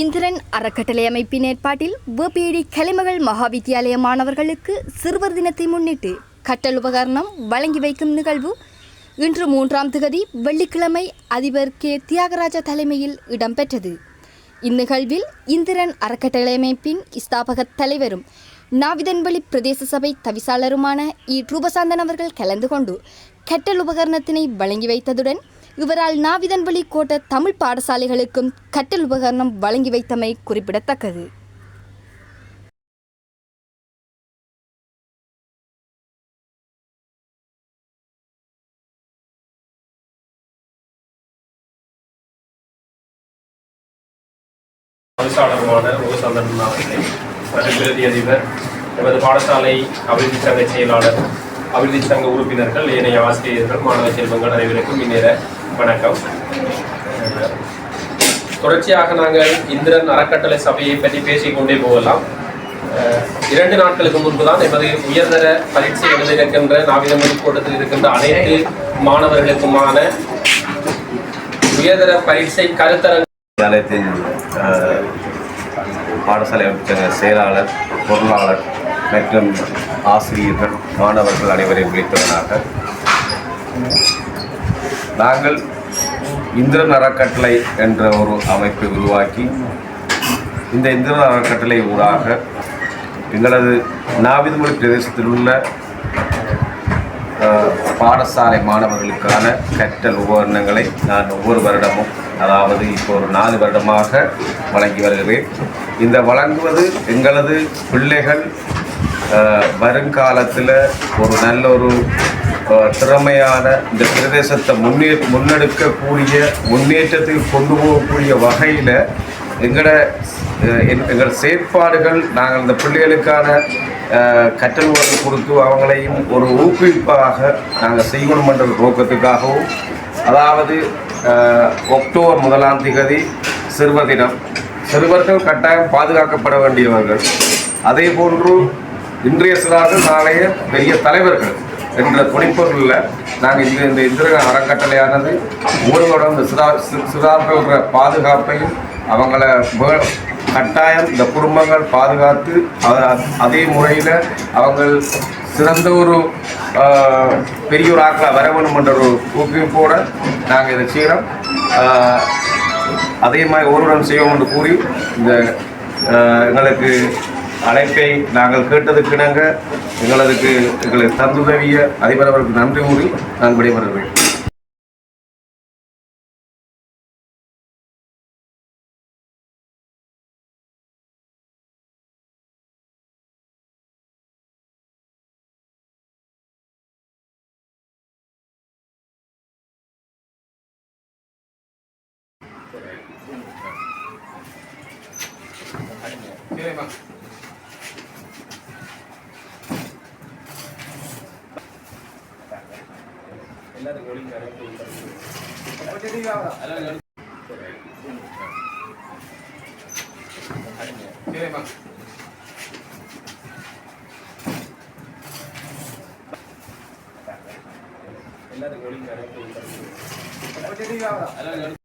இந்திரன் அறக்கட்டளை அமைப்பின் ஏற்பாட்டில் வேப்பியடி கலைமகள் மகாவித்தியாலய மாணவர்களுக்கு சிறுவர் தினத்தை முன்னிட்டு கட்டல் உபகரணம் வழங்கி வைக்கும் நிகழ்வு இன்று மூன்றாம் திகதி வெள்ளிக்கிழமை அதிபர் கே. தியாகராஜா தலைமையில் இடம்பெற்றது. இந்நிகழ்வில் இந்திரன் அறக்கட்டளை அமைப்பின் ஸ்தாபக தலைவரும் நாவிதன்வழி பிரதேச சபை தவிசாளருமான இ. ரூபசாந்தன் அவர்கள் கலந்து கொண்டு கட்டல் உபகரணத்தினை வழங்கி வைத்ததுடன் இவரால் நாவிதன்வழி கோட்ட தமிழ் பாடசாலைகளுக்கும் கட்டல் உபகரணம் வழங்கி வைத்தமை குறிப்பிடத்தக்கது. தவிசாளருமான முகசந்தன் அவர்களே மற்றும் பிரதி அதிபர் எமது பாடசாலை அபிவிருத்தி சங்க செயலாளர் அபிவிருத்தி சங்க உறுப்பினர்கள் ஏனைய ஆசிரியர்கள் மாணவ செல்வங்கள் அனைவருக்கும் இந்நேர வணக்கம். தொடர்ச்சியாக நாங்கள் இந்திரன் அறக்கட்டளை சபையை பற்றி பேசிக்கொண்டே போகலாம். இரண்டு நாட்களுக்கு முன்பு தான் எமது உயர்தர பரீட்சை எழுத இருக்கின்ற நாவிதமொழி கூட்டத்தில் இருக்கின்ற அனைத்து மாணவர்களுக்குமான உயர்தர பரீட்சை கருத்தரங்கு பாடசாலை அமைச்சக செயலாளர் பொருளாளர் மற்றும் ஆசிரியர்கள் மாணவர்கள் அனைவரையும் விழித்தவனாக. நாங்கள் இந்திரன் அறக்கட்டளை என்ற ஒரு அமைப்பை உருவாக்கி இந்த இந்திரன் அறக்கட்டளை ஊடாக எங்களது நாவிதுமொழி பிரதேசத்தில் உள்ள பாடசாலை மாணவர்களுக்கான கற்றல் உபகரணங்களை நான் ஒவ்வொரு வருடமும் அதாவது இப்போ ஒரு நாலு வருடமாக வழங்கி வருகிறேன். இந்த வழங்குவது எங்களது பிள்ளைகள் வருங்காலத்தில் ஒரு நல்ல ஒரு திறமையான இந்த பிரதேசத்தை முன்னே முன்னெடுக்கக்கூடிய முன்னேற்றத்துக்கு கொண்டு போகக்கூடிய வகையில் எங்களோட எங்கள் செயற்பாடுகள் நாங்கள் இந்த பிள்ளைகளுக்கான கற்றல் உணர்வு கொடுத்து அவங்களையும் ஒரு ஊக்குவிப்பாக நாங்கள் செய்யணுமன்ற நோக்கத்துக்காகவும் அதாவது அக்டோபர் முதலாம் திகதி சிறுவர் தினம். சிறுவர்கள் கட்டாயம் பாதுகாக்கப்பட வேண்டியவர்கள். அதே போன்று இன்றைய சிறார்கள் நாளைய பெரிய தலைவர்கள் என்ற துணிப்பொருளில் நாங்கள் இந்த இந்த இந்திர அறக்கட்டளையானது ஊர்களோட இந்த சிறா சி- சிறார்கள பாதுகாப்பையும் அவங்கள கட்டாயம் இந்த குடும்பங்கள் பாதுகாத்து அதே முறையில் அவங்கள் சிறந்த ஒரு ஆஹ், பெரிய ஒரு ஆக்களை வர வேணும் என்ற ஒரு ஊக்குவிப்போடு நாங்கள் இதை செய்கிறோம் அதே மாதிரி ஒருவரும் செய்வோம் என்று கூறி இந்த எங்களுக்கு அழைப்பை நாங்கள் கேட்டதுக்கிணங்க எங்களதுக்கு எங்களுக்கு தந்துதவிய அதிபர் அவருக்கு நன்றி கூறி நான் விடைபெறுகிறேன். എല്ലാ റെക്കോർഡിംഗ് കാര്യങ്ങളും ശരി എല്ലാ റെക്കോർഡിംഗ് കാര്യങ്ങളും